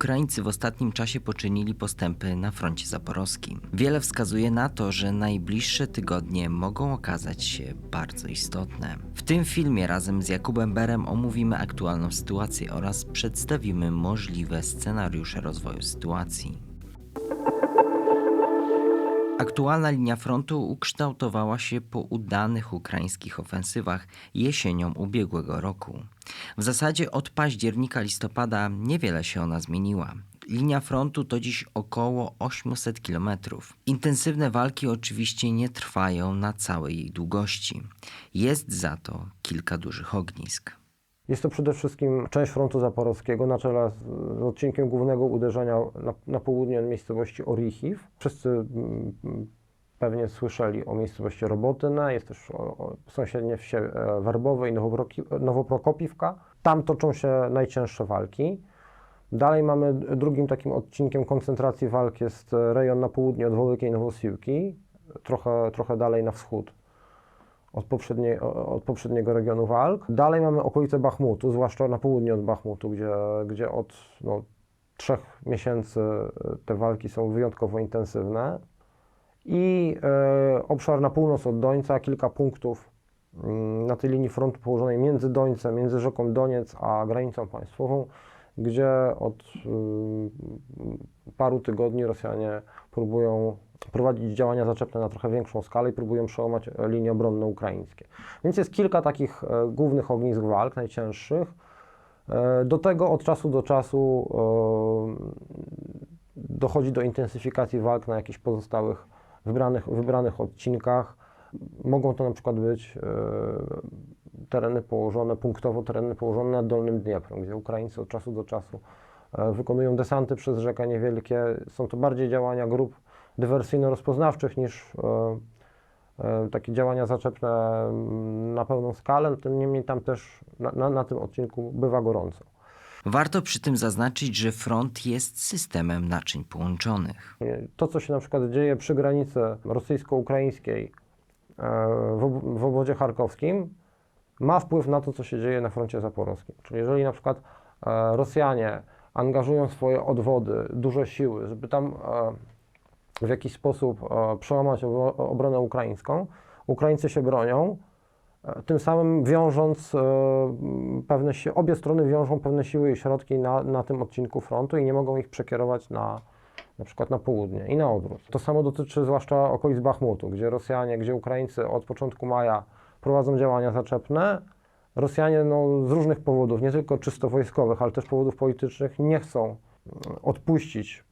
Ukraińcy w ostatnim czasie poczynili postępy na froncie zaporowskim. Wiele wskazuje na to, że najbliższe tygodnie mogą okazać się bardzo istotne. W tym filmie razem z Jakubem Berem omówimy aktualną sytuację oraz przedstawimy możliwe scenariusze rozwoju sytuacji. Aktualna linia frontu ukształtowała się po udanych ukraińskich ofensywach jesienią ubiegłego roku. W zasadzie od października listopada niewiele się ona zmieniła. Linia frontu to dziś około 800 km. Intensywne walki oczywiście nie trwają na całej jej długości. Jest za to kilka dużych ognisk. Jest to przede wszystkim część frontu zaporowskiego na czele z, odcinkiem głównego uderzenia na, na południe od miejscowości Orichiv. Wszyscy mm, pewnie słyszeli o miejscowości Robotyna, jest też o, o sąsiednie wsie e, Werbowe i Nowoprokopiwka. Tam toczą się najcięższe walki. Dalej mamy drugim takim odcinkiem koncentracji walk jest rejon na południe od Wołykiej Nowosiłki, trochę, trochę dalej na wschód od, poprzedniej, od poprzedniego regionu walk. Dalej mamy okolice Bachmutu, zwłaszcza na południe od Bachmutu, gdzie, gdzie od no, trzech miesięcy te walki są wyjątkowo intensywne. I e, obszar na północ od Dońca, kilka punktów mm, na tej linii frontu położonej między Dońcem, między rzeką Doniec a granicą państwową, gdzie od y, paru tygodni Rosjanie próbują prowadzić działania zaczepne na trochę większą skalę i próbują przełamać linie obronne ukraińskie. Więc jest kilka takich e, głównych ognisk walk, najcięższych. E, Do tego od czasu do czasu e, dochodzi do intensyfikacji walk na jakichś pozostałych wybranych, wybranych odcinkach. Mogą to na przykład być tereny położone, punktowo tereny położone nad Dolnym Dnieprem, gdzie Ukraińcy od czasu do czasu e, wykonują desanty przez rzekę niewielkie. Są to bardziej działania grup dywersyjno-rozpoznawczych niż e, e, takie działania zaczepne mm, na pełną skalę. Tym niemniej tam też na, na, na tym odcinku bywa gorąco. Warto przy tym zaznaczyć, że front jest systemem naczyń połączonych. To, co się na przykład dzieje przy granicy rosyjsko-ukraińskiej w obwodzie charkowskim, ma wpływ na to, co się dzieje na froncie zaporowskim. Czyli jeżeli na przykład e, Rosjanie angażują swoje odwody, duże siły, żeby tam e, w jakiś sposób e, przełamać obronę ukraińską, Ukraińcy się bronią, tym samym wiążąc pewne si- obie strony wiążą pewne siły i środki na, na tym odcinku frontu i nie mogą ich przekierować na, na przykład na południe i na odwrót. To samo dotyczy zwłaszcza okolic Bachmutu, gdzie Rosjanie, gdzie Ukraińcy od początku maja prowadzą działania zaczepne. Rosjanie no, z różnych powodów, nie tylko czysto wojskowych, ale też powodów politycznych, nie chcą mm, odpuścić,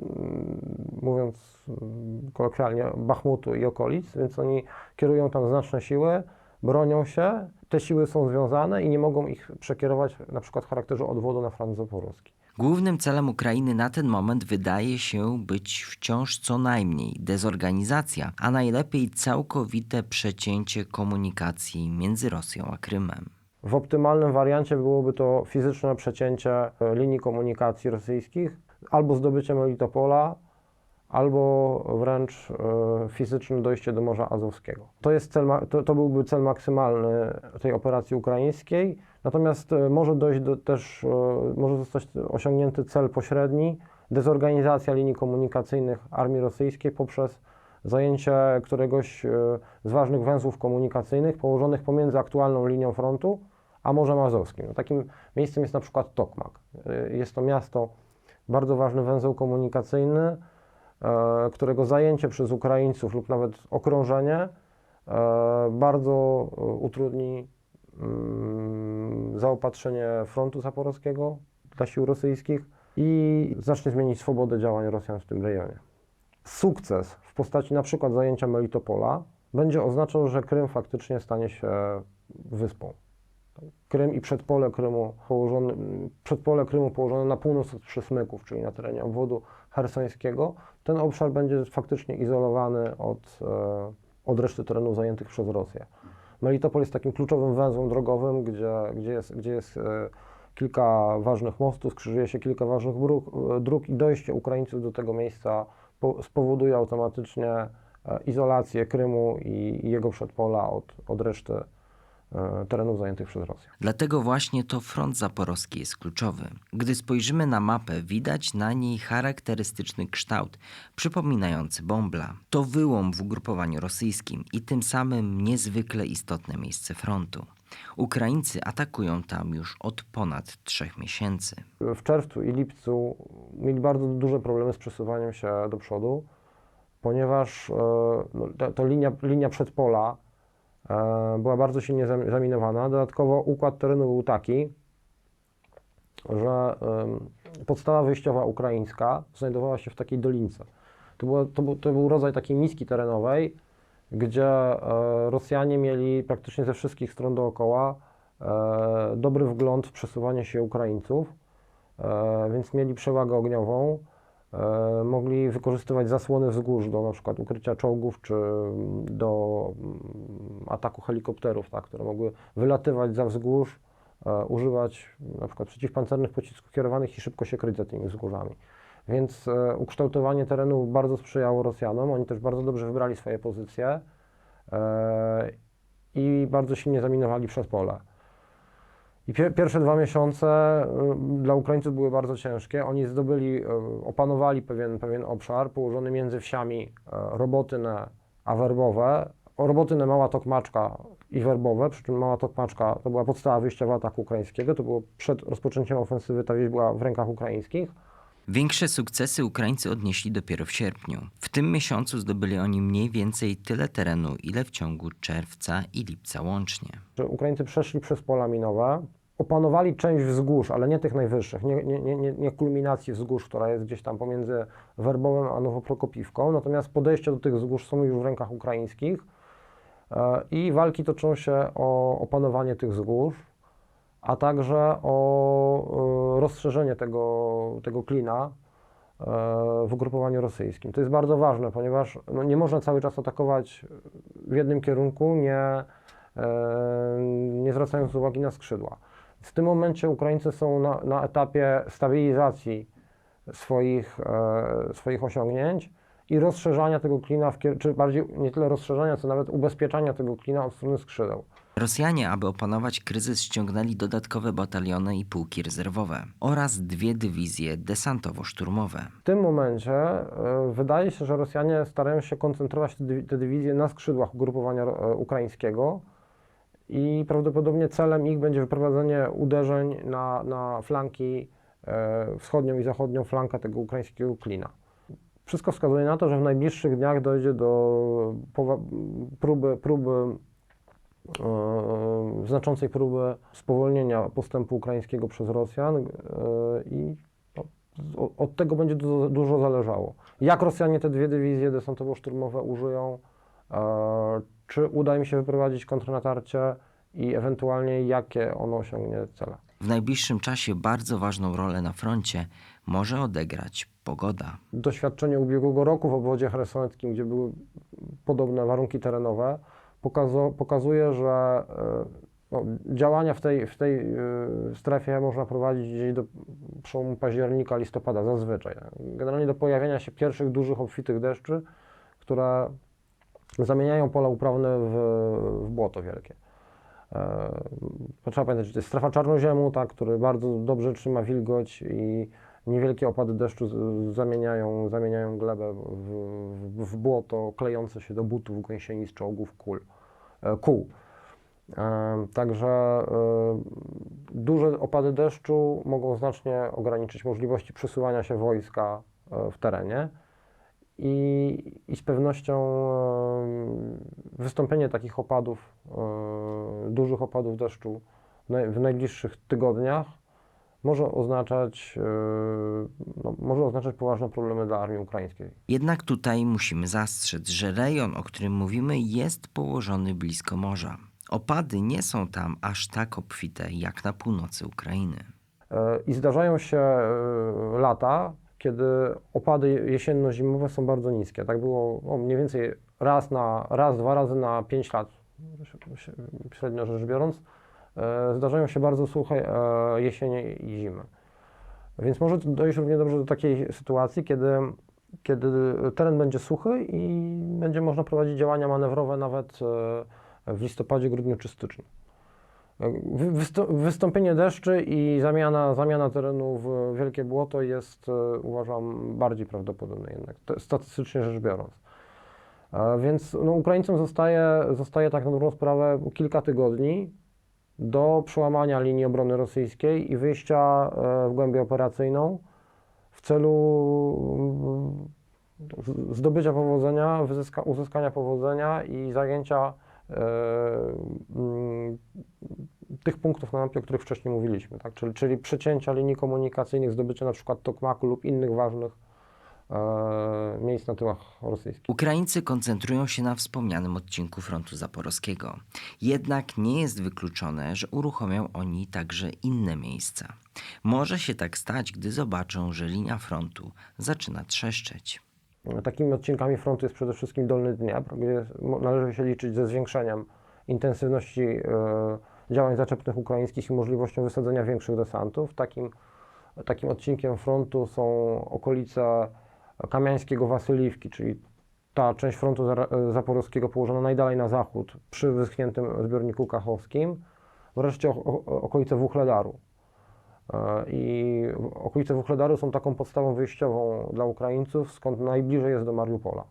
mm, mówiąc mm, kolokwialnie, Bachmutu i okolic, więc oni kierują tam znaczne siły, bronią się, te siły są związane i nie mogą ich przekierować na przykład w charakterze odwodu na front zaporowski. Głównym celem Ukrainy na ten moment wydaje się być wciąż co najmniej dezorganizacja, a najlepiej całkowite przecięcie komunikacji między Rosją a Krymem. W optymalnym wariancie byłoby to fizyczne przecięcie e, linii komunikacji rosyjskich, albo zdobycie Melitopola, albo wręcz e, fizyczne dojście do Morza Azowskiego. To, jest cel, to, to byłby cel maksymalny tej operacji ukraińskiej, natomiast e, może dojść do, też, e, może zostać osiągnięty cel pośredni, dezorganizacja linii komunikacyjnych armii rosyjskiej poprzez zajęcie któregoś z ważnych węzłów komunikacyjnych położonych pomiędzy aktualną linią frontu a Morzem Azowskim. No, takim miejscem jest na przykład Tokmak. Jest to miasto, bardzo ważny węzeł komunikacyjny, którego zajęcie przez Ukraińców lub nawet okrążenie e, bardzo e, utrudni mm, zaopatrzenie frontu zaporowskiego dla sił rosyjskich i zacznie zmienić swobodę działań Rosjan w tym rejonie. Sukces w postaci na przykład zajęcia Melitopola będzie oznaczał, że Krym faktycznie stanie się wyspą. Krym i przedpole Krymu, położone, przedpole Krymu położone na północ od przysmyków, czyli na terenie obwodu hersońskiego, ten obszar będzie faktycznie izolowany od, e, od reszty terenów zajętych przez Rosję. Melitopol jest takim kluczowym węzłem drogowym, gdzie, gdzie jest, gdzie jest e, kilka ważnych mostów, skrzyżuje się kilka ważnych dróg, e, dróg i dojście Ukraińców do tego miejsca po, spowoduje automatycznie izolację Krymu i, jego przedpola od, od reszty terenów zajętych przez Rosję. Dlatego właśnie to front zaporowski jest kluczowy. Gdy spojrzymy na mapę, widać na niej charakterystyczny kształt, przypominający bąbla. To wyłom w ugrupowaniu rosyjskim i tym samym niezwykle istotne miejsce frontu. Ukraińcy atakują tam już od ponad trzech miesięcy. W czerwcu i lipcu mieli bardzo duże problemy z przesuwaniem się do przodu, ponieważ e, no, ta, to linia, linia przedpola e, była bardzo silnie zam- zaminowana. Dodatkowo układ terenu był taki, że podstawa wyjściowa ukraińska znajdowała się w takiej dolince. To, było, to, był, to był rodzaj takiej miski terenowej, gdzie e, Rosjanie mieli praktycznie ze wszystkich stron dookoła e, dobry wgląd w przesuwanie się Ukraińców, e, więc mieli przewagę ogniową. E, mogli wykorzystywać zasłony wzgórz do na przykład ukrycia czołgów czy mm, do mm, ataku helikopterów, tak, które mogły wylatywać za wzgórz, e, używać na przykład przeciwpancernych pocisków kierowanych i szybko się kryć za tymi wzgórzami. Więc e, ukształtowanie terenu bardzo sprzyjało Rosjanom. Oni też bardzo dobrze wybrali swoje pozycje i bardzo silnie zaminowali przez pole. I pie, pierwsze dwa miesiące y, dla Ukraińców były bardzo ciężkie. Oni zdobyli, y, opanowali pewien, pewien obszar położony między wsiami y, Robotyne a Werbowe. O, Robotyne Mała Tokmaczka i Werbowe, przy czym Mała Tokmaczka to była podstawa wyjściowa ataku ukraińskiego. To było przed rozpoczęciem ofensywy, ta wieś była w rękach ukraińskich. Większe sukcesy Ukraińcy odnieśli dopiero w sierpniu. W tym miesiącu zdobyli oni mniej więcej tyle terenu, ile w ciągu czerwca i lipca łącznie. Ukraińcy przeszli przez pola minowe, opanowali część wzgórz, ale nie tych najwyższych, nie, nie, nie, nie- kulminacji wzgórz, która jest gdzieś tam pomiędzy Werbowem a Nowoprokopiwką, natomiast podejścia do tych wzgórz są już w rękach ukraińskich e, i walki toczą się o opanowanie tych wzgórz, a także o e, rozszerzenie tego, tego klina e, w ugrupowaniu rosyjskim. To jest bardzo ważne, ponieważ no, nie można cały czas atakować w jednym kierunku, nie, e, nie zwracając uwagi na skrzydła. W tym momencie Ukraińcy są na, na etapie stabilizacji swoich, swoich osiągnięć i rozszerzania tego klina, w, kier- czy bardziej nie tyle rozszerzania, co nawet ubezpieczania tego klina od strony skrzydeł. Rosjanie, aby opanować kryzys, ściągnęli dodatkowe bataliony i pułki rezerwowe oraz dwie dywizje desantowo-szturmowe. W tym momencie e, wydaje się, że Rosjanie starają się koncentrować te, dywi- te dywizje na skrzydłach ugrupowania e, ukraińskiego i prawdopodobnie celem ich będzie wyprowadzenie uderzeń na, na flanki e, wschodnią i zachodnią flankę tego ukraińskiego klina. Wszystko wskazuje na to, że w najbliższych dniach dojdzie do próby, próby e, znaczącej próby spowolnienia postępu ukraińskiego przez Rosjan e, i no, od tego będzie dużo, dużo zależało. Jak Rosjanie te dwie dywizje desantowo-szturmowe użyją, e, czy uda im się wyprowadzić kontrnatarcie i ewentualnie jakie ono osiągnie cele. W najbliższym czasie bardzo ważną rolę na froncie może odegrać pogoda. Doświadczenie ubiegłego roku w obwodzie chersonskim, gdzie były podobne warunki terenowe, pokazo- pokazuje, że e, no, działania w tej, w tej e, strefie można prowadzić gdzieś do przełomu października, listopada zazwyczaj. Generalnie do pojawienia się pierwszych dużych obfitych deszczy, które zamieniają pola uprawne w, w błoto wielkie. E, trzeba pamiętać, że to jest strefa czarnoziemu, tak, który bardzo dobrze trzyma wilgoć i niewielkie opady deszczu z, zamieniają, zamieniają glebę w, w, w błoto klejące się do butów, gąsienic, czołgów, kul, e, kół. E, Także e, duże opady deszczu mogą znacznie ograniczyć możliwości przesuwania się wojska w terenie i, i z pewnością wystąpienie takich opadów, dużych opadów deszczu w najbliższych tygodniach może oznaczać, e, no, może oznaczać poważne problemy dla armii ukraińskiej. Jednak tutaj musimy zastrzec, że rejon, o którym mówimy, jest położony blisko morza. Opady nie są tam aż tak obfite jak na północy Ukrainy. E, I zdarzają się e, lata, kiedy opady jesienno-zimowe są bardzo niskie. Tak było no, mniej więcej raz, na, raz, dwa razy na 5 lat, średnio rzecz biorąc. E, Zdarzają się bardzo suche e, jesienie i zimy. Więc może dojść równie dobrze do takiej sytuacji, kiedy, kiedy teren będzie suchy i będzie można prowadzić działania manewrowe nawet e, w listopadzie, grudniu czy styczniu. Wy- wystą- Wystąpienie deszczy i zamiana, zamiana terenu w wielkie błoto jest, uważam, bardziej prawdopodobne jednak, statystycznie rzecz biorąc. Więc no, Ukraińcom zostaje, zostaje tak na dobrą sprawę kilka tygodni do przełamania linii obrony rosyjskiej i wyjścia e, w głębię operacyjną w celu mm, zdobycia powodzenia, uzyskania powodzenia i zajęcia e, mm, tych punktów na mapie, o których wcześniej mówiliśmy, tak? czyli, czyli przecięcia linii komunikacyjnych, zdobycia na przykład Tokmaku lub innych ważnych miejsc na tyłach rosyjskich. Ukraińcy koncentrują się na wspomnianym odcinku frontu zaporowskiego. Jednak nie jest wykluczone, że uruchomią oni także inne miejsca. Może się tak stać, gdy zobaczą, że linia frontu zaczyna trzeszczeć. Takimi odcinkami frontu jest przede wszystkim Dolny Dniepr, gdzie należy się liczyć ze zwiększeniem intensywności e, działań zaczepnych ukraińskich i możliwością wysadzenia większych desantów. Takim, takim odcinkiem frontu są okolice Kamiańskiego Wasyliwki, czyli ta część frontu zaporowskiego położona najdalej na zachód przy wyschniętym zbiorniku kachowskim. Wreszcie okolice Wuchledaru. E, I okolice Wuchledaru są taką podstawą wyjściową dla Ukraińców, skąd najbliżej jest do Mariupola.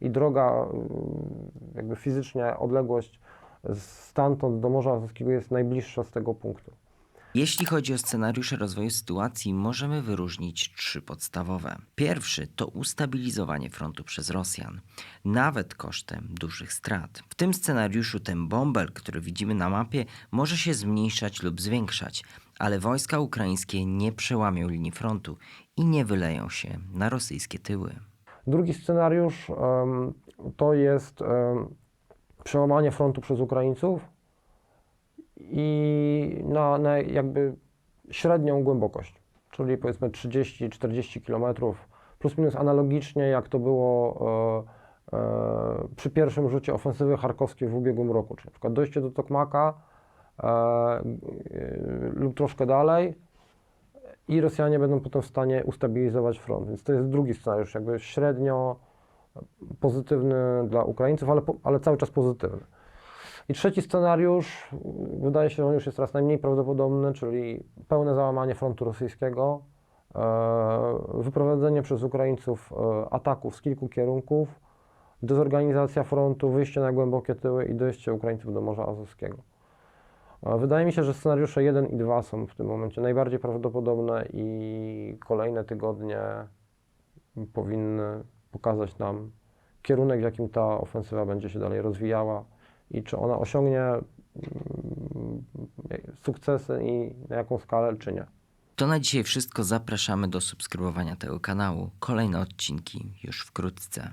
I droga, jakby fizycznie odległość stamtąd do Morza Azowskiego jest najbliższa z tego punktu. Jeśli chodzi o scenariusze rozwoju sytuacji, możemy wyróżnić trzy podstawowe. Pierwszy to ustabilizowanie frontu przez Rosjan, nawet kosztem dużych strat. W tym scenariuszu ten bąbel, który widzimy na mapie, może się zmniejszać lub zwiększać, ale wojska ukraińskie nie przełamią linii frontu i nie wyleją się na rosyjskie tyły. Drugi scenariusz em, to jest em, przełamanie frontu przez Ukraińców i na, na jakby średnią głębokość, czyli powiedzmy 30-40 km, plus minus analogicznie jak to było e, e, przy pierwszym rzucie ofensywy charkowskiej w ubiegłym roku, czyli na przykład dojście do Tokmaka e, e, lub troszkę dalej, i Rosjanie będą potem w stanie ustabilizować front. Więc to jest drugi scenariusz, jakby średnio pozytywny dla Ukraińców, ale, ale cały czas pozytywny. I trzeci scenariusz, wydaje się, że on już jest coraz najmniej prawdopodobny, czyli pełne załamanie frontu rosyjskiego, e, wyprowadzenie przez Ukraińców e, ataków z kilku kierunków, dezorganizacja frontu, wyjście na głębokie tyły i dojście Ukraińców do Morza Azowskiego. E, Wydaje mi się, że scenariusze 1 i 2 są w tym momencie najbardziej prawdopodobne i kolejne tygodnie powinny pokazać nam kierunek, w jakim ta ofensywa będzie się dalej rozwijała i czy ona osiągnie mm, sukcesy i na jaką skalę, czy nie. To na dzisiaj wszystko. Zapraszamy do subskrybowania tego kanału. Kolejne odcinki już wkrótce.